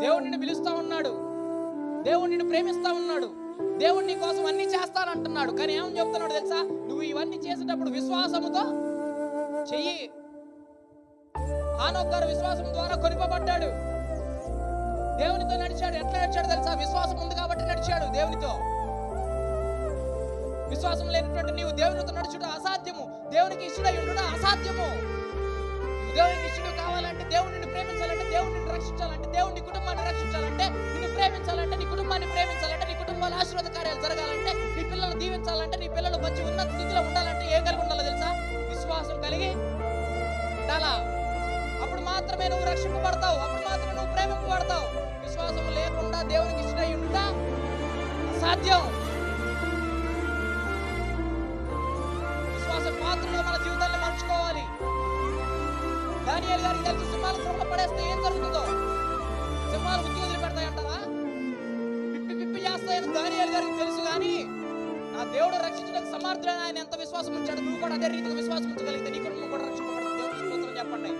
దేవుడు నిన్ను పిలుస్తా ఉన్నాడు. దేవుడు నిన్ను ప్రేమిస్తా ఉన్నాడు. దేవుడు నీ కోసం అన్ని చేస్తానంటున్నాడు. కానీ ఏమని చెప్తున్నాడు తెలుసా? నువ్వు ఇవన్నీ చేసేటప్పుడు విశ్వాసముతో చెయ్యి. హానోక్ గారు విశ్వాసం ద్వారా కొనిపబడ్డాడు. దేవునితో నడిచాడు. ఎట్లా నడిచాడు తెలుసా? విశ్వాసం ఉంది కాబట్టి నడిచాడు దేవునితో. విశ్వాసం లేనటువంటి నీవు దేవునితో నడుచుట అసాధ్యము. దేవునికి ఇష్టడై ఉండడం అసాధ్యము. దేవునికి ఇష్టడు కావాలంటే దేవుని ప్రేమించాలంటే దేవుని రక్షించాలంటే దేవుని కుటుంబం ఆశీర్వాద కార్యాలు జరగాలంటే నీ పిల్లలు దీవించాలంటే నీ పిల్లలు మంచి ఉన్నత స్థితిలో ఉండాలంటే ఏం కలిగి ఉండాలో తెలుసా? విశ్వాసం కలిగి ఉండాలా? అప్పుడు మాత్రమే నువ్వు రక్షింపబడతావు. అప్పుడు మాత్రమే నువ్వు ప్రేమింపబడతావు. విశ్వాసం లేకుండా దేవునికి ఇష్టమై ఉండా అసాధ్యం. విశ్వాస పాత్రలో మన జీవితాన్ని మార్చుకోవాలి దాని గారికి తెలిసి సింహాల పడేస్తే ఏం పిప్పి పిప్పి చేస్తాయని దానియేలు గారికి తెలుసు కానీ నా దేవుడు రక్షించడానికి సమర్థుడని ఆయన ఎంత విశ్వాసం ఉంచాడు నువ్వు కూడా అదే రీతిగా విశ్వాసం ఉంచగలిగితే నీ కుటుంబం కూడా రక్షింపబడుతుంది దేవునికి స్తోత్రం చెప్పండి.